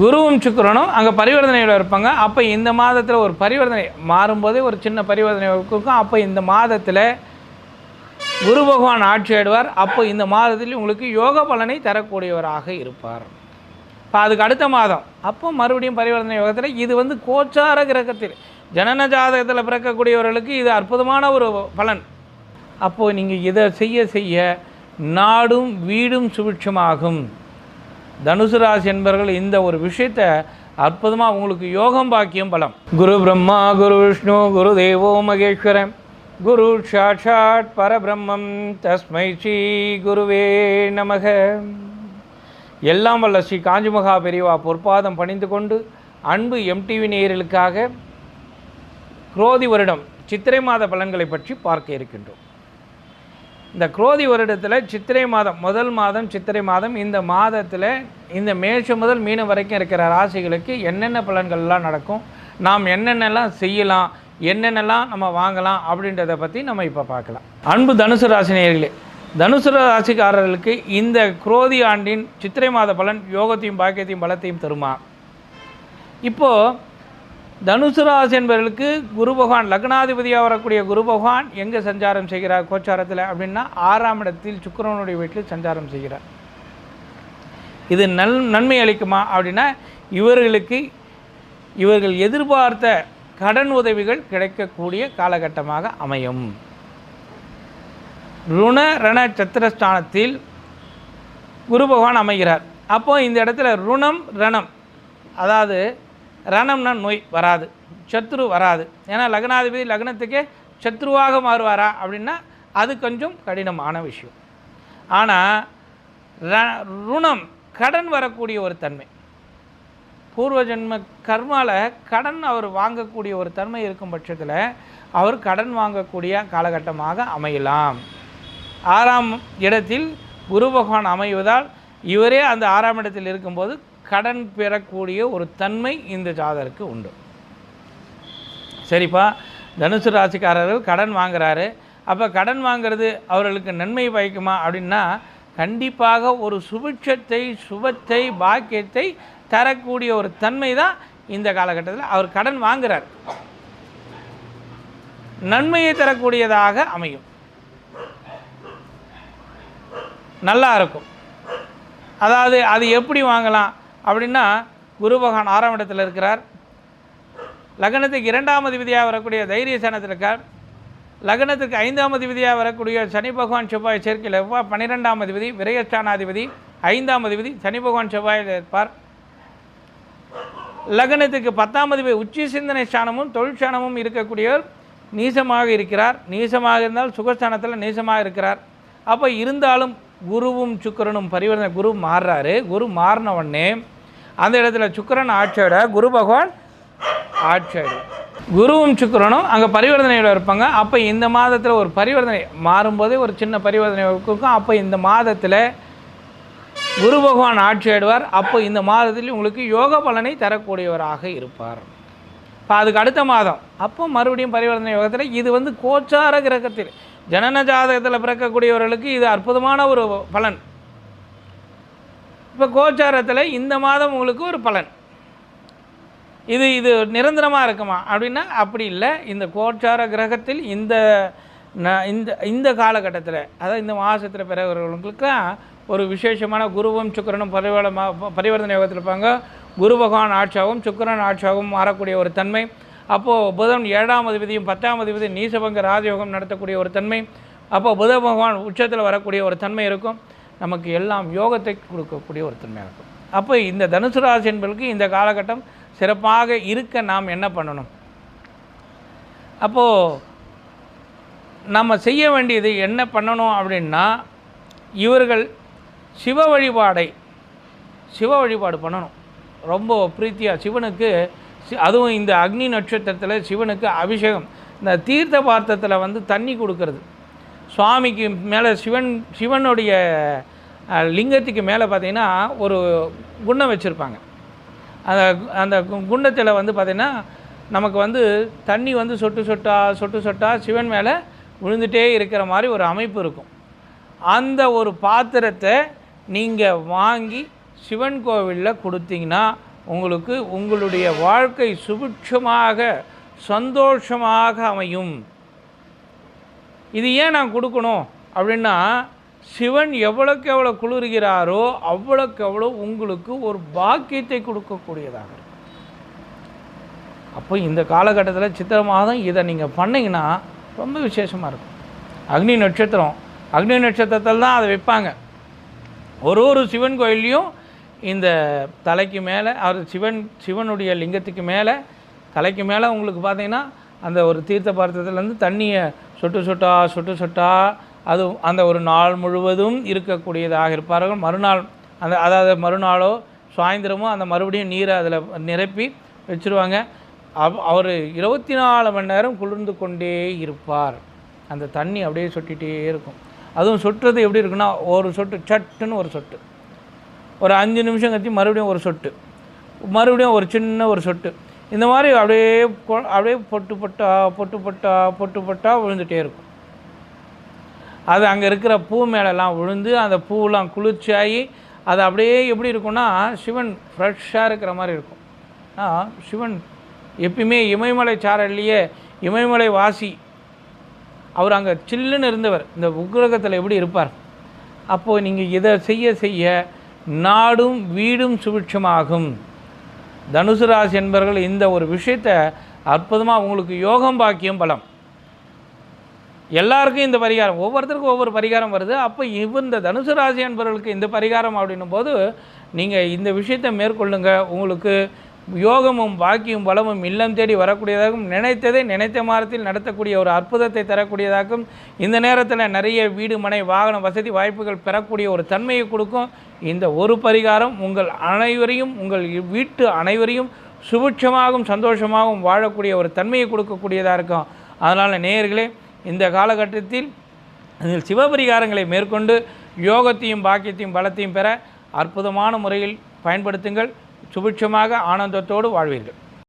குருவும் சுக்கிரனும் அங்கே பரிவர்த்தனையில் இருப்பாங்க. அப்போ இந்த மாதத்தில் ஒரு பரிவர்த்தனை மாறும்போதே ஒரு சின்ன பரிவர்த்தனை இருக்கும். அப்போ இந்த மாதத்தில் குரு பகவான் ஆட்சி ஆடுவார் அப்போ இந்த மாதத்தில் உங்களுக்கு யோக பலனை தரக்கூடியவராக இருப்பார். இப்போ அதுக்கு அடுத்த மாதம். அப்போ மறுபடியும் பரிவர்த்தனை யோகத்தில் இது வந்து கோச்சார கிரகத்தில் ஜனன ஜாதகத்தில் பிறக்கக்கூடியவர்களுக்கு இது அற்புதமான ஒரு பலன். அப்போது நீங்கள் இதை செய்ய செய்ய நாடும் வீடும் சுபிட்சமாகும். தனுசு ராசி என்பவர்கள் இந்த ஒரு விஷயத்தை அற்புதமாக உங்களுக்கு யோகம் பாக்கியம் பலம். குரு பிரம்மா குரு விஷ்ணு குரு தேவோ மகேஸ்வரன். குரு சாட்சாட் பரபிரம்மம். தஸ்மை ஸ்ரீ குருவே நமக. எல்லாம் வல்ல ஸ்ரீ காஞ்சிமகா பெரியவா பொற்பாதம் பணிந்து கொண்டு அன்பு எம்டிவி நேயர்களுக்காக குரோதி வருடம் சித்திரை மாத பலன்களை பற்றி பார்க்க இருக்கின்றோம். இந்த குரோதி வருடத்தில் சித்திரை மாதம் முதல் மாதம் சித்திரை மாதம் இந்த மாதத்தில் இந்த மேஷம் முதல் மீனம் வரைக்கும் இருக்கிற ராசிகளுக்கு என்னென்ன பலன்கள்லாம் நடக்கும் நாம் என்னென்னலாம் செய்யலாம் என்னென்னலாம் நம்ம வாங்கலாம் அப்படின்றத பற்றி நம்ம இப்போ பார்க்கலாம். அன்பு தனுசு ராசினியர்களே தனுசு ராசிக்காரர்களுக்கு இந்த குரோதி ஆண்டின் சித்திரை மாத பலன் யோகத்தையும் பாக்கியத்தையும் பலத்தையும் தருமா? இப்போது தனுசு ராசி என்பவர்களுக்கு குரு பகவான் லக்னாதிபதியாக வரக்கூடிய குரு பகவான் எங்கே சஞ்சாரம் செய்கிறார் கோச்சாரத்தில் அப்படின்னா ஆறாம் இடத்தில் சுக்கிரனுடைய வீட்டில் சஞ்சாரம் செய்கிறார். இது நல் நன்மை அளிக்குமா அப்படின்னா இவர்களுக்கு இவர்கள் எதிர்பார்த்த கடன் உதவிகள் கிடைக்கக்கூடிய காலகட்டமாக அமையும். ருண ரண சத்திரஸ்தானத்தில் குரு பகவான் அமைகிறார். அப்போ இந்த இடத்துல ருணம் ரணம் அதாவது ரணம்னா நோய் வராது சத்ரு வராது. ஏன்னா லக்னாதிபதி லக்னத்துக்கே சத்ருவாக மாறுவாரா அப்படின்னா அது கொஞ்சம் கடினமான விஷயம். ஆனால் ர ருணம் கடன் வரக்கூடிய ஒரு தன்மை. பூர்வ ஜென்ம கர்மால கடன் அவர் வாங்கக்கூடிய ஒரு தன்மை இருக்கும் பட்சத்தில் அவர் கடன் வாங்கக்கூடிய காலகட்டமாக அமையலாம். ஆறாம் இடத்தில் குரு பகவான் அமைவதால் இவரே அந்த ஆறாம் இடத்தில் இருக்கும்போது கடன் பெறக்கூடிய ஒரு தன்மை இந்த ஜாதருக்கு உண்டு. சரிப்பா தனுசு ராசிக்காரர்கள் கடன் வாங்குறாரு. அப்போ கடன் வாங்குறது அவர்களுக்கு நன்மை பயக்குமா அப்படின்னா கண்டிப்பாக ஒரு சுபிட்சத்தை சுபத்தை பாக்கியத்தை தரக்கூடிய ஒரு தன்மை தான் இந்த காலகட்டத்தில் அவர் கடன் வாங்குறார். நன்மையை தரக்கூடியதாக அமையும். நல்லா இருக்கும். அதாவது அது எப்படி வாங்கலாம்? அப்படின்னா குரு பகவான் ஆறாம் இடத்துல இருக்கிறார். லக்னத்துக்கு இரண்டாம் அதிபதியாக வரக்கூடிய தைரிய சேனத்தில் இருக்கார். லக்னத்துக்கு ஐந்தாம் அதிபதியாக வரக்கூடிய சனி பகவான் செவ்வாய் சேர்க்கையில் இருப்பார் பன்னிரெண்டாம் அதிபதி விரயஸ்தானாதிபதி ஐந்தாம் அதிபதி சனி பகவான் செவ்வாயில் இருப்பார். லக்னத்துக்கு பத்தாம் அதிபதி உச்சி சிந்தனை ஸ்தானமும் தொழில் ஸ்தானமும் இருக்கக்கூடியவர் நீசமாக இருக்கிறார். நீசமாக இருந்தால் சுகஸ்தானத்தில் நீசமாக இருக்கிறார். அப்போ இருந்தாலும் குருவும் சுக்கிரனும் பரிவர்த்தனை குரு மாறுறாரு. குரு மாறின உடனே அந்த இடத்துல சுக்கரன் ஆட்சியோட குரு பகவான் ஆட்சியோட குருவும் சுக்கிரனும் அங்கே பரிவர்த்தனையில் இருப்பாங்க. அப்போ இந்த மாதத்தில் ஒரு பரிவர்த்தனை மாறும்போதே ஒரு சின்ன பரிவர்த்தனை இருக்கும் அப்போ இந்த மாதத்தில் குரு பகவான் ஆட்சி ஆடுவார் அப்போ இந்த மாதத்தில் உங்களுக்கு யோக பலனை தரக்கூடியவராக இருப்பார். இப்போ அதுக்கு அடுத்த மாதம். அப்போ மறுபடியும் பரிவர்த்தனை யோகத்தில் இது வந்து கோச்சார கிரகத்தில் ஜனன ஜாதகத்தில் பிறக்கக்கூடியவர்களுக்கு இது அற்புதமான ஒரு பலன். இப்போ கோச்சாரத்தில் இந்த மாதம் உங்களுக்கு ஒரு பலன். இது இது நிரந்தரமாக இருக்குமா? அப்படின்னா அப்படி இல்லை. இந்த கோச்சார கிரகத்தில் இந்த இந்த இந்த காலகட்டத்தில் அதாவது இந்த மாதத்தில் பிறகுறவங்களுக்குலாம் ஒரு விசேஷமான குருவும் சுக்கிரனும் பரிவர்த்தமா பரிவர்த்தனை யோகத்தில் இருப்பாங்க. குரு பகவான் ஆட்சியாகவும் சுக்கரன் ஆட்சியாகவும் மாறக்கூடிய ஒரு தன்மை. அப்போது புதன் ஏழாம் அதிபதியும் பத்தாம் அதிபதி நீசபங்க ராஜயோகம் நடத்தக்கூடிய ஒரு தன்மை. அப்போ புத பகவான் உச்சத்தில் வரக்கூடிய ஒரு தன்மை இருக்கும். நமக்கு எல்லாம் யோகத்தை கொடுக்கக்கூடிய ஒரு தன்மையாக இருக்கும். அப்போ இந்த தனுசு ராசி என்பதற்கு இந்த காலகட்டம் சிறப்பாக இருக்க நாம் என்ன பண்ணணும்? அப்போது நம்ம செய்ய வேண்டியது என்ன பண்ணணும் அப்படின்னா இவர்கள் சிவ வழிபாடை சிவ வழிபாடு பண்ணணும். ரொம்ப பிரீத்தியாக சிவனுக்கு சி- அதுவும் இந்த அக்னி நட்சத்திரத்தில் சிவனுக்கு அபிஷேகம். இந்த தீர்த்த பாத்திரத்தில் வந்து தண்ணி கொடுக்கறது. சுவாமிக்கு மேலே சிவன் சிவனுடைய லிங்கத்துக்கு மேலே பார்த்தீங்கன்னா ஒரு குண்டம் வச்சுருப்பாங்க. அந்த அந்த கு- குண்டத்தில் வந்து பார்த்திங்கன்னா நமக்கு வந்து தண்ணி வந்து சொட்டு சொட்டா சொட்டு சொட்டா சிவன் மேலே விழுந்துட்டே இருக்கிற மாதிரி ஒரு அமைப்பு இருக்கும். அந்த ஒரு பாத்திரத்தை நீங்கள் வாங்கி சிவன் கோவிலில் கொடுத்தீங்கன்னா உங்களுக்கு உங்களுடைய வாழ்க்கை சுபிட்சமாக சந்தோஷமாக அமையும். இது ஏன் நான் கொடுக்கணும் அப்படின்னா சிவன் எவ்வளோக்கு எவ்வளோ குளிர்கிறாரோ அவ்வளோக்கு எவ்வளோ உங்களுக்கு ஒரு பாக்கியத்தை கொடுக்கக்கூடியதாக இருக்கும். அப்போ இந்த காலகட்டத்தில் சித்திரை மாதம் இதை நீங்கள் பண்ணிங்கன்னா ரொம்ப விசேஷமாக இருக்கும். அக்னி நட்சத்திரம் அக்னி நட்சத்திரத்தில் தான் அதை வைப்பாங்க. ஒரு ஒரு சிவன் கோயில்லையும் இந்த தலைக்கு மேலே அவர் சிவன் சிவனுடைய லிங்கத்துக்கு மேலே தலைக்கு மேலே உங்களுக்கு பார்த்தீங்கன்னா அந்த ஒரு தீர்த்த பார்த்ததுலேருந்து தண்ணியை சொட்டு சொட்டா சொட்டு சொட்டா அது அந்த ஒரு நாள் முழுவதும் இருக்கக்கூடியதாக இருப்பார்கள். மறுநாள் அந்த அதாவது மறுநாளோ சாயந்தரமோ அந்த மறுபடியும் நீரை அதில் நிரப்பி வச்சுருவாங்க. அவ் அவர் இருபத்தி நாலு மணி நேரம் குளிர்ந்து கொண்டே இருப்பார். அந்த தண்ணி அப்படியே சொட்டிகிட்டே இருக்கும். அதுவும் சொட்டுறது எப்படி இருக்குன்னா ஒரு சொட்டு சட்டுன்னு ஒரு சொட்டு. ஒரு அஞ்சு நிமிஷம் கழிச்சு மறுபடியும் ஒரு சொட்டு. மறுபடியும் ஒரு சின்ன ஒரு சொட்டு. இந்த மாதிரி அப்படியே அப்படியே பொட்டு பொட்டா பொட்டு பொட்டா பொட்டு பொட்டா விழுந்துகிட்டே இருக்கும். அது அங்கே இருக்கிற பூ மேலெல்லாம் விழுந்து அந்த பூவெல்லாம் குளிர்ச்சியாகி அது அப்படியே எப்படி இருக்கும்னா சிவன் ஃப்ரெஷ்ஷாக இருக்கிற மாதிரி இருக்கும். சிவன் எப்பயுமே இமயமலை சாரல்லையே இமயமலை வாசி அவர் அங்கே சில்லுன்னு இருந்தவர். இந்த உக்கிரகத்தில் எப்படி இருப்பார்? அப்போது நீங்கள் இதை செய்ய செய்ய நாடும் வீடும் சுபிட்சமாகும். தனுசு ராசி என்பவர்கள் இந்த ஒரு விஷயத்தை அற்புதமாக உங்களுக்கு யோகம் பாக்கியம் பலம். எல்லாருக்கும் இந்த பரிகாரம் ஒவ்வொருத்தருக்கும் ஒவ்வொரு பரிகாரம் வருது. அப்போ இவ் இந்த தனுசு ராசி என்பவர்களுக்கு இந்த பரிகாரம் அப்படின்னும் போது நீங்கள் இந்த விஷயத்தை மேற்கொள்ளுங்க. உங்களுக்கு யோகமும் பாக்கியும் பலமும் இல்லம் தேடி வரக்கூடியதாகவும் நினைத்ததை நினைத்த மாதத்தில் நடத்தக்கூடிய ஒரு அற்புதத்தை தரக்கூடியதாகவும் இந்த நேரத்தில் நிறைய வீடு மனை வாகன வசதி வாய்ப்புகள் பெறக்கூடிய ஒரு தன்மையை கொடுக்கும். இந்த ஒரு பரிகாரம் உங்கள் அனைவரையும் உங்கள் வீட்டு அனைவரையும் சுபிட்சமாகவும் சந்தோஷமாகவும் வாழக்கூடிய ஒரு தன்மையை கொடுக்கக்கூடியதாக இருக்கும். அதனால் நேயர்களே இந்த காலகட்டத்தில் அதில் சிவபரிகாரங்களை மேற்கொண்டு யோகத்தையும் பாக்கியத்தையும் பலத்தையும் பெற அற்புதமான முறையில் பயன்படுத்துங்கள். சுபிட்சமாக ஆனந்தத்தோடு வாழ்வீர்கள்.